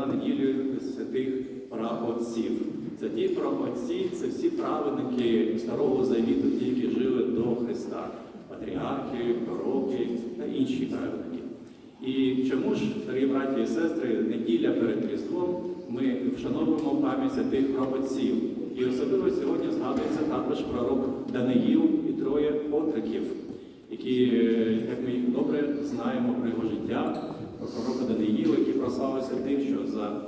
на неділю святих праотців. Це ті праотці, це всі праведники Старого Завіту, ті, які жили до Христа, патріархи, пророки та інші праведники. І чому ж, дорогі браті і сестри, неділя перед Різдвом ми вшановуємо пам'ять святих праотців. І особливо сьогодні згадується також пророк Даниїл і троє отриків, які, е, як ми добре знаємо про його життя, пророка Даниїла, який прославився тим, що за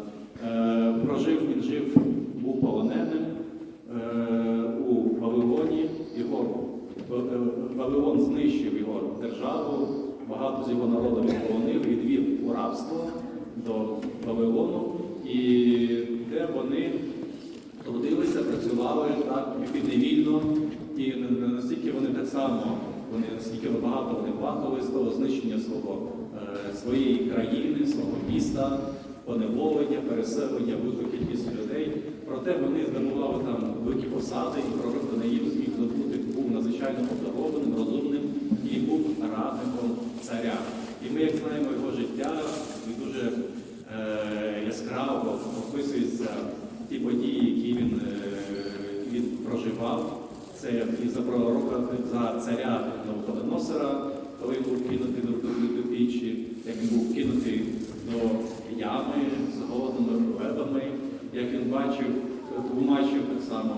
е, прожив він жив, був полоненим е, у Вавилоні, його е, Вавилон знищив його державу, багато з його народу він полонив, відвів у рабство до Вавилону, і де вони трудилися, працювали так підневільно, і настільки вони так само, вони настільки багато вони плакали з того знищення свого, своєї країни, свого міста, поневолення, переселення, велику кількість людей. Проте вони здобували там великі посади, і пророк Даниїл зміг здобути, був надзвичайно обдарованим, розумним і був радником царя. І ми, як знаємо його життя, він дуже е, яскраво описується ті події, які він, е, він проживав. Це і за пророка, за царя Навуходоносора, коли був кинутий до, до, пічі, як він був кинутий до ями з голодними левами, як він бачив, тлумачив так само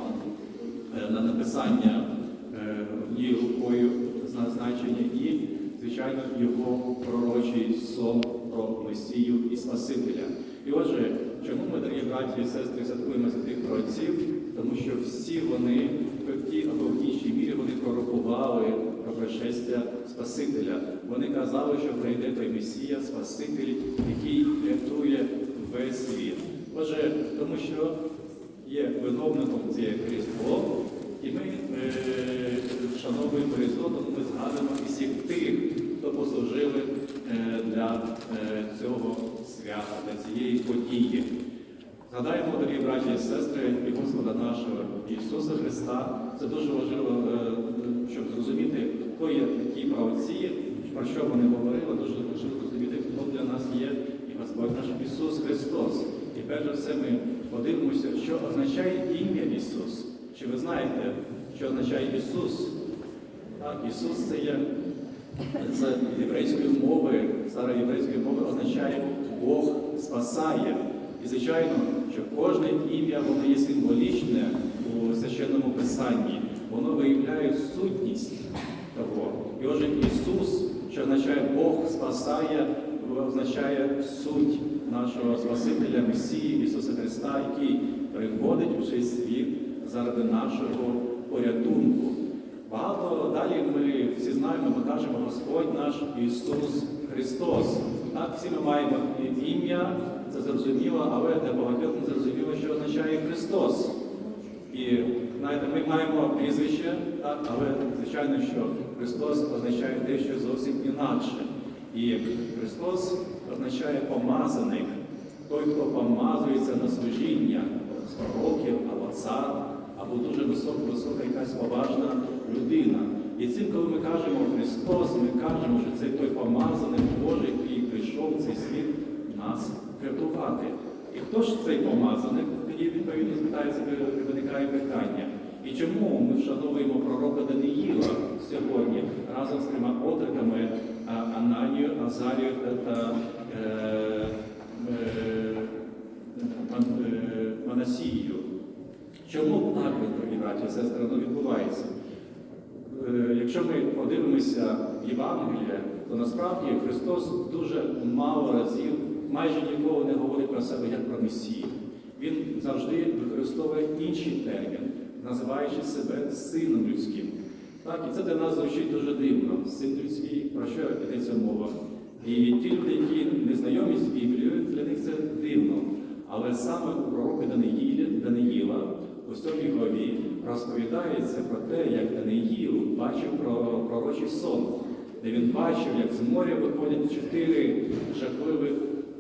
е, на написання е, однією рукою зна- значення і, звичайно, його пророчий сон про Месію і Спасителя. І отже, чому ми, дорогі браті і сестри, святкуємо святих пророків? Тому що всі вони в тій або в іншій мірі вони пророкували про пришестя Спасителя. Вони казали, що прийде той Месія, Спаситель, який рятує весь світ. Отже, тому що є виновником цієї Різдво, і ми е, вшановуємо Різдво, тому ми згадуємо всіх тих, хто послужили е, для е, цього свята, для цієї події. Згадаємо, дорогі браті і сестри, і Господа нашого Ісуса Христа. Це дуже важливо, е, щоб зрозуміти, хто є такі правоці, про що вони говорили, дуже важливо зрозуміти, хто для нас є і Господь наш Ісус Христос. І перш за все ми подивимося, що означає ім'я Ісус. Чи ви знаєте, що означає Ісус? Так, Ісус це є з єврейської мови, староєврейської мови означає Бог спасає. І звичайно, що кожне ім'я воно є символічне у священному писанні, воно виявляє сутність того. І отже, Ісус, що означає Бог спасає, означає суть нашого Спасителя Месії Ісуса Христа, який приходить у цей світ заради нашого порятунку. Багато далі ми всі знаємо, ми кажемо Господь наш Ісус Христос. Так, всі ми маємо ім'я, це зрозуміло, але для багатьох не зрозуміло, що означає Христос. Знаєте, ми маємо прізвище, але звичайно, що Христос означає дещо зовсім інакше. І Христос означає помазаник, той, хто помазується на служіння пророків або цар, або дуже висока, висока якась поважна людина. І цим, коли ми кажемо Христос, ми кажемо, що це той помазаний Божий, який прийшов в цей світ нас врятувати. І хто ж цей помазаник? Тоді відповідно спитається, виникає питання. І чому ми вшановуємо пророка Даниїла сьогодні разом з трьома отриками Ананію, Азарію та, е, е, е, Манасією? Чому так, дорогі браті сестри, відбувається? Е, Якщо ми подивимося в Євангеліє, то насправді Христос дуже мало разів, майже ніколи не говорить про себе як про Месію. Він завжди використовує інший термін, називаючи себе сином людським. Так, і це для нас звучить дуже дивно. Син людський, про що йдеться мова? І ті люди, які не знайомі з Біблією, для них це дивно. Але саме у пророка Даниїла у 7 главі розповідається про те, як Даниїл бачив про пророчий сон, де він бачив, як з моря виходять чотири жахливих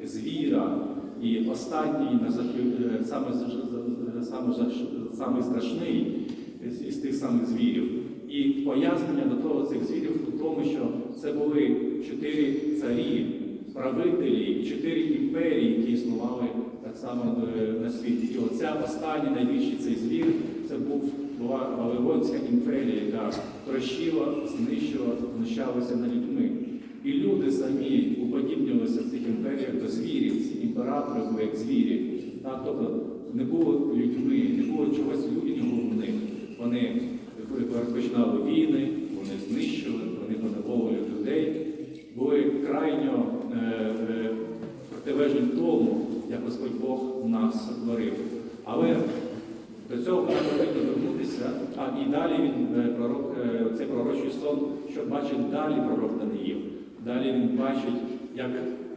звіра, і останній найзахлю- саме, саме, саме страшний із, тих самих звірів. І пояснення до того цих звірів у тому, що це були чотири царі, правителі чотири імперії, які існували саме е, на світі. І оця остання найбільший цей звір це був була Вавилонська імперія, яка трощила, знищила, знущалася над людьми. І люди самі уподібнювалися в цих імперіях до звірів, ці імператори були як звірі. Так, тобто не було людьми, не було чогось людяного в них. Вони розпочинали війни, вони знищили, вони поневолили людей, були крайньо е, е, протилежні тому, як Господь Бог нас сотворив. Але до цього нам потрібно вернутися, а і далі він е, пророк, е, цей пророчий сон, що бачить далі пророк Даниїл. Далі він бачить, як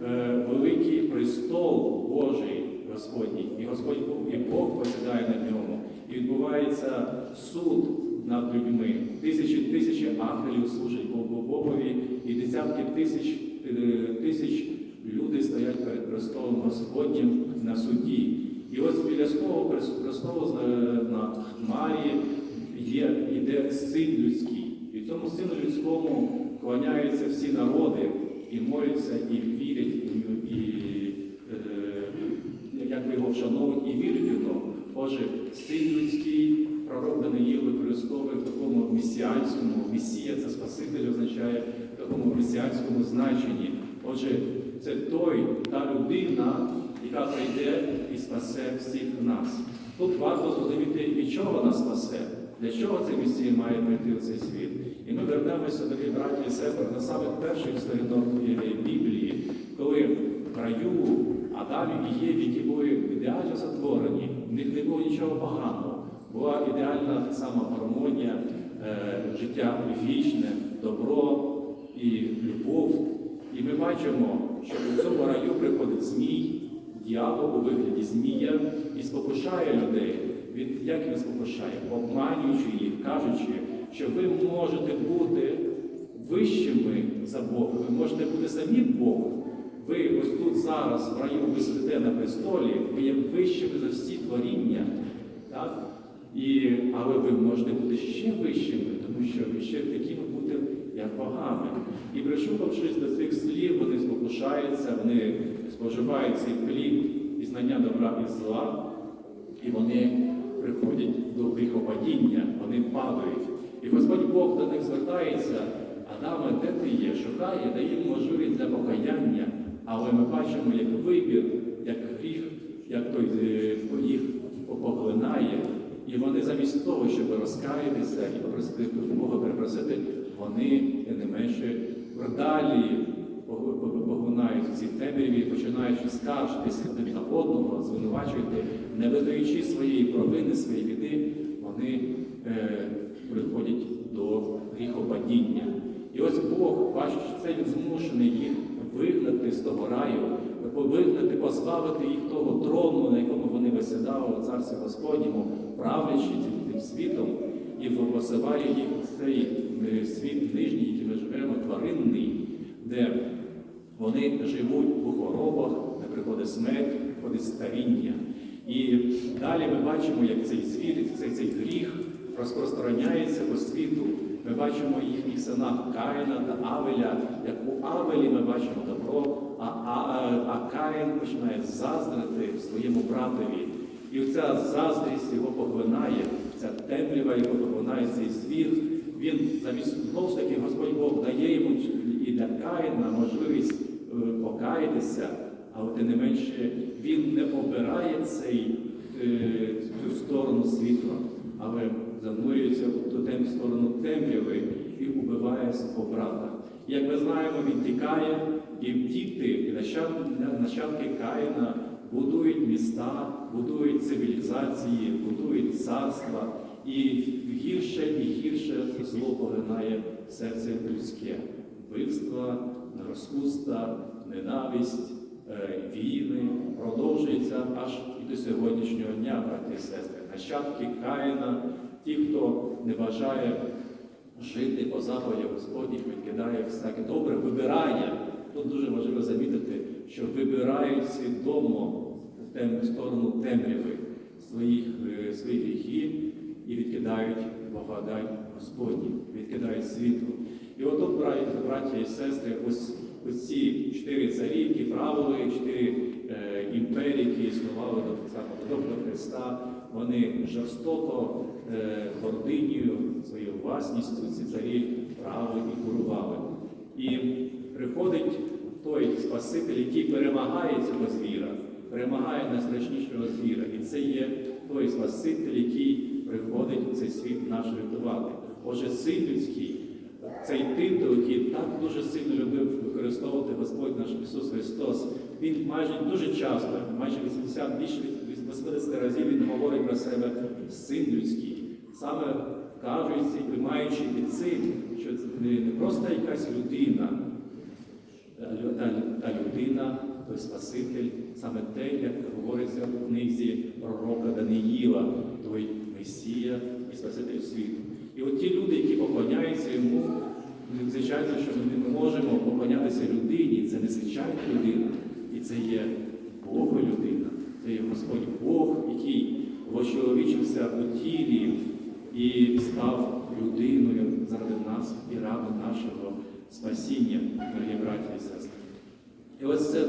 е, великий престол Божий Господній, і Господь і Бог посідає на ньому, і відбувається суд над людьми. Тисячі тисячі ангелів служать Богу Богові, і десятки тисяч е, тисяч люди стоять перед престолом Господнім на суді. І ось біля свого прес- престолу е, на хмарі є, йде син людський. І цьому сину людському клоняються всі народи і моляться, і вірять, його вшановують, і вірять в нього. Отже, син людський, пророк Даниїл використовує в такому месіанському, месія це Спаситель означає в такому месіанському значенні. Отже, це той, та людина, яка прийде і спасе всіх нас. Тут варто зрозуміти, від чого нас спасе, для чого цей Месія має прийти в цей світ. І ми вернемося, дорогі браті і сестри, на самих перших сторінок Біблії, коли в раю Адам і Єві, які були ідеально сотворені, в них не було нічого поганого. Була ідеальна так гармонія, е, життя вічне, добро і любов. І ми бачимо, що в цьому раю приходить змій, дьявол у вигляді змія і спокушає людей. Він як він спокушає? Обманюючи їх, кажучи, що ви можете бути вищими за Бога, ви можете бути самі Богом. Ви ось тут зараз в раю ви сидите на престолі, ви є вищими за всі творіння. Так? І, але ви можете бути ще вищими, тому що ви ще такими бути, як богами. І пришукавшись до цих слів, вони спокушаються, вони споживають цей плід і знання добра і зла, і вони приходять до гріхопадіння, вони падають. І Господь Бог до них звертається, Адаме, де ти є? Шукає, дає їм можливість для покаяння, але ми бачимо, як вибір, як гріх, як той е, їх поглинає. І вони замість того, щоб розкаятися і попросити Бога перепросити, вони не менше далі поглинають ці темряві, починаючи скаржитися один на одного, звинувачувати, не визнаючи своєї провини, своєї біди, вони е, приходять до гріхопадіння. І ось Бог, що це він змушений їх вигнати з того раю, вигнати, позбавити їх того трону, на якому вони висідали у царстві Господньому, правлячи цим, тим світом, і посилає їх в цей е, світ нижній, який ми живемо, тваринний, де вони живуть у хворобах, де приходить смерть, приходить старіння. І далі ми бачимо, як цей світ, цей, цей гріх розпространяється по світу. Ми бачимо їхніх синах Каїна та Авеля. Як у Авелі ми бачимо добро, а, а, а Каїн починає заздрити своєму братові. І ця заздрість його поглинає, ця темрява його поглинає цей світ. Він замість знову ж таки Господь Бог дає йому і для Каїна можливість е, покаятися, але тим не менше він не обирає цей, е, цю сторону світла, але занурюється в сторону темряви і убиває свого брата. Як ми знаємо, він тікає, і діти, і нащад- нащадки Каїна будують міста, будують цивілізації, будують царства, і гірше і гірше зло поглинає серце людське. Вбивства, розпуста, ненависть, е, війни продовжується аж до сьогоднішнього дня, брати і сестри. Нащадки Каїна, ті, хто не бажає жити по заповіді Господніх, відкидає всяке добре, вибирає. Тут дуже важливо замітити, що вибирають свідомо тем, сторону темряви своїх, е, своїх гріхів і відкидають благодать Господню, відкидають світло. І отут, браті, браті і сестри, ось, ось ці чотири царі, які правили, чотири імперії, які існували до саме до Христа, вони жорстоко е, гординію, своєю власністю ці царі правили і курували. І приходить той Спаситель, який перемагає цього звіра, перемагає найстрашнішого звіра. І це є той Спаситель, який приходить у цей світ наш рятувати. Отже, син людський, цей титул, який так дуже сильно любив використовувати Господь наш Ісус Христос, він майже дуже часто, майже 80, більше 80 разів він говорить про себе син людський. Саме кажучи, приймаючи під цим, що це не просто якась людина, та людина, той Спаситель, саме те, як говориться у книзі пророка Даниїла, той Месія і Спаситель світу. І от ті люди, які поклоняються йому, ну, звичайно, що ми не можемо поклонятися людині, це не звичайна людина, і це є Бога людина, це є Господь Бог, який вочоловічився у тілі і став людиною заради нас і ради нашого спасіння, дорогі браті і сестри. І ось це,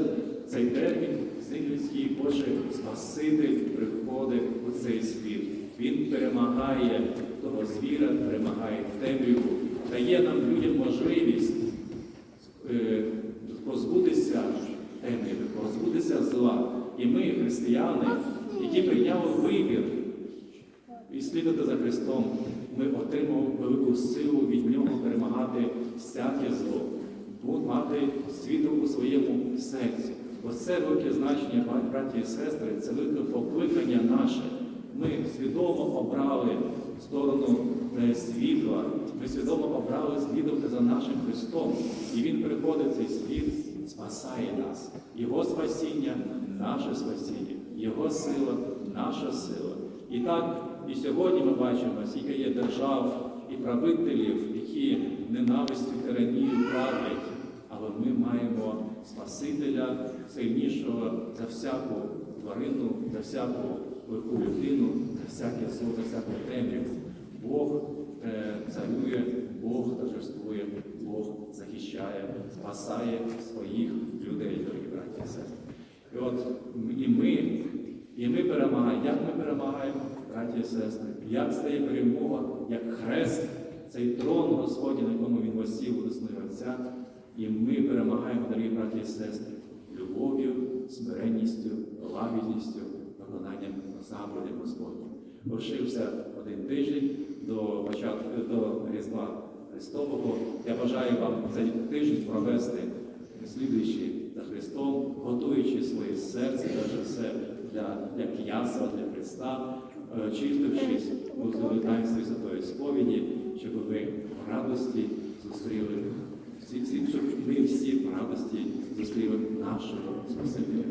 цей термін, син людський, Боже, Спаситель приходить у цей світ. Він перемагає того звіра, перемагає темряву, дає нам людям можливість е, позбутися темряви, позбутися зла. І ми, християни, які прийняли вибір і слідувати за Христом, ми отримали велику силу від Нього перемагати всяке зло, бу- мати світло у своєму серці. Оце велике значення, бра- браті і сестри, це велике покликання наше. Ми свідомо обрали сторону е, світла, ми свідомо обрали слідувати за нашим Христом. І Він приходить цей світ, спасає нас. Його спасіння наше спасіння, Його сила наша сила. І так, і сьогодні ми бачимо, скільки є держав і правителів, які ненавистю тиранію правлять, але ми маємо Спасителя сильнішого за всяку тварину, за всяку легку людину, за всяке зло, за всяку темряву. Бог е, царює, Бог торжествує, Бог захищає, спасає своїх людей, дорогі браті і сестри. І от і ми, і ми перемагаємо. Як ми перемагаємо, браті і сестри? Як стає перемога, як хрест, цей трон Господній, на якому він восів у десною Отця, і ми перемагаємо, дорогі браті і сестри, любов'ю, смиренністю, лагідністю, виконанням заповідей Господніх. Лишився один тиждень до початку до Різдва Христового. Я бажаю вам цей тиждень провести слідуючи за Христом, готуючи своє серце, перш все для, для ясла, для Христа, е, чистившись у таїнстві Святої Сповіді, щоб ви в радості зустріли всі, всі, щоб ми всі в радості зустріли нашого Спасителя.